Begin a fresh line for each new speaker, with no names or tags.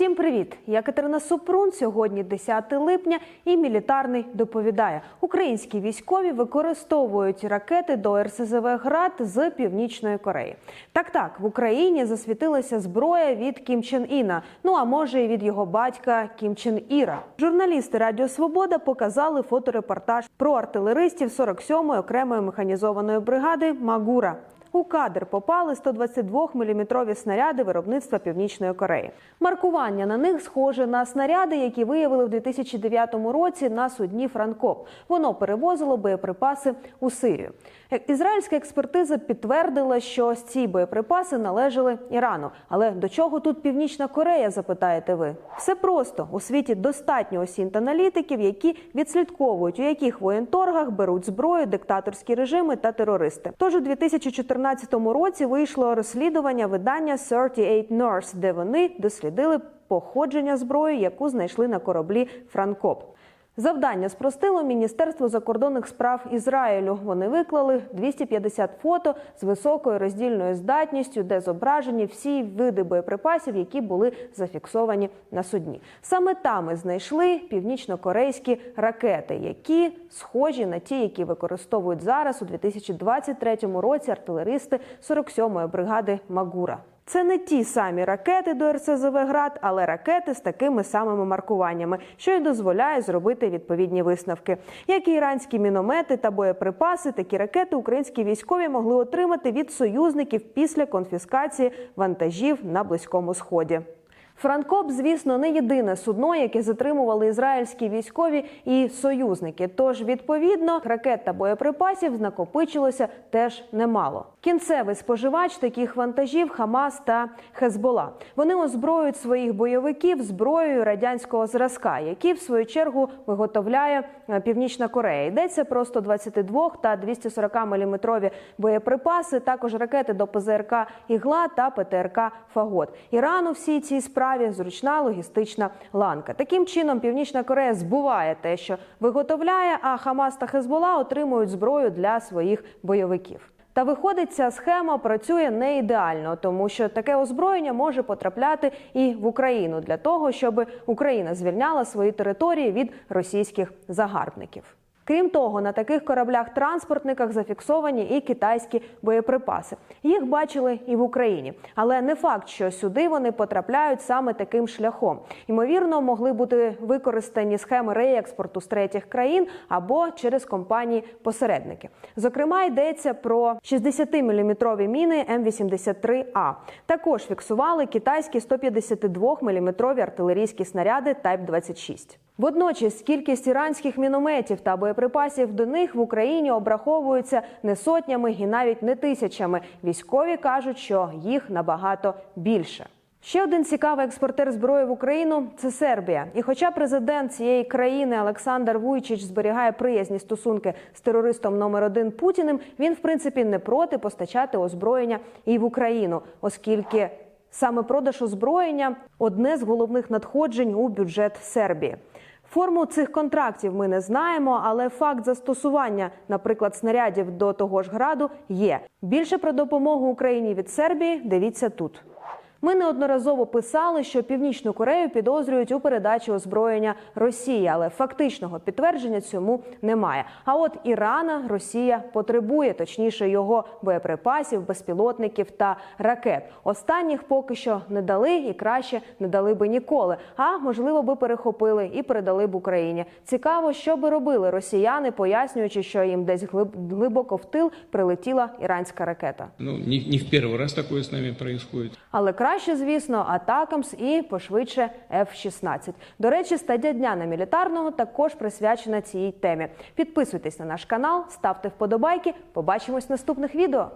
Всім привіт! Я Катерина Супрун. Сьогодні 10 липня, і мілітарний доповідає: українські військові використовують ракети до РСЗВ ГРАД з північної Кореї. Так, так в Україні засвітилася зброя від Кім Чен Іна. Ну а може і від його батька Кім Чен Іра. Журналісти Радіо Свобода показали фоторепортаж про артилеристів 47-ї окремої механізованої бригади Магура. У кадр попали 122-мм снаряди виробництва Північної Кореї. Маркування на них схоже на снаряди, які виявили в 2009 році на судні Франкоп. Воно перевозило боєприпаси у Сирію. Е- Ізраїльська експертиза підтвердила, що ці боєприпаси належали Ірану. Але до чого тут Північна Корея? Запитаєте ви? Все просто у світі достатньо осінь аналітиків, які відслідковують, у яких воєнторгах беруть зброю диктаторські режими та терористи. Тож у 2014 році вийшло розслідування видання 38 North, де вони дослідили походження зброї, яку знайшли на кораблі Франкоп. Завдання спростило Міністерство закордонних справ Ізраїлю. Вони виклали 250 фото з високою роздільною здатністю, де зображені всі види боєприпасів, які були зафіксовані на судні. Саме там і знайшли північно-корейські ракети, які схожі на ті, які використовують зараз у 2023 році артилеристи 47-ї бригади Магура. Це не ті самі ракети до РСЗВ «Град», але ракети з такими самими маркуваннями, що й дозволяє зробити відповідні висновки. Як і іранські міномети та боєприпаси, такі ракети українські військові могли отримати від союзників після конфіскації вантажів на близькому сході. Франкоп, звісно, не єдине судно, яке затримували ізраїльські військові і союзники. Тож, відповідно, ракет та боєприпасів накопичилося теж немало. Кінцевий споживач таких вантажів Хамас та Хезбола. Вони озброюють своїх бойовиків зброєю радянського зразка, які в свою чергу виготовляє е, Північна Корея. Йдеться про 122 та 240 мм боєприпаси, також ракети до ПЗРК Ігла та ПТРК Фагот. Ірану всі цій справі зручна логістична ланка. Таким чином, Північна Корея збуває те, що виготовляє, а Хамас та Хезбола отримують зброю для своїх бойовиків. Та виходить, ця схема працює не ідеально, тому що таке озброєння може потрапляти і в Україну для того, щоб Україна звільняла свої території від російських загарбників. Крім того, на таких кораблях-транспортниках зафіксовані і китайські боєприпаси. Їх бачили і в Україні, але не факт, що сюди вони потрапляють саме таким шляхом. Ймовірно, могли бути використані схеми реекспорту з третіх країн або через компанії-посередники. Зокрема, йдеться про 60-мм міни М83А. Також фіксували китайські 152-мм артилерійські снаряди Type 26 Водночас кількість іранських мінометів та боєприпасів до них в Україні обраховується не сотнями і навіть не тисячами. Військові кажуть, що їх набагато більше. Ще один цікавий експортер зброї в Україну це Сербія. І хоча президент цієї країни Олександр Вуйчич зберігає приязні стосунки з терористом номер один Путіним, він в принципі не проти постачати озброєння і в Україну, оскільки саме продаж озброєння одне з головних надходжень у бюджет Сербії. Форму цих контрактів ми не знаємо, але факт застосування, наприклад, снарядів до того ж граду, є. Більше про допомогу Україні від Сербії дивіться тут. Ми неодноразово писали, що Північну Корею підозрюють у передачі озброєння Росії, але фактичного підтвердження цьому немає. А от Ірана Росія потребує, точніше, його боєприпасів, безпілотників та ракет. Останніх поки що не дали і краще не дали би ніколи. А можливо би перехопили і передали б Україні. Цікаво, що би робили росіяни, пояснюючи, що їм десь глиб- глибоко в тил прилетіла іранська ракета.
Ну, не, не в первый раз такое с нами происходит.
Але краще, звісно, Атакамс і пошвидше F-16. До речі, стадія дня на мілітарного також присвячена цій темі. Підписуйтесь на наш канал, ставте вподобайки. Побачимось в наступних відео.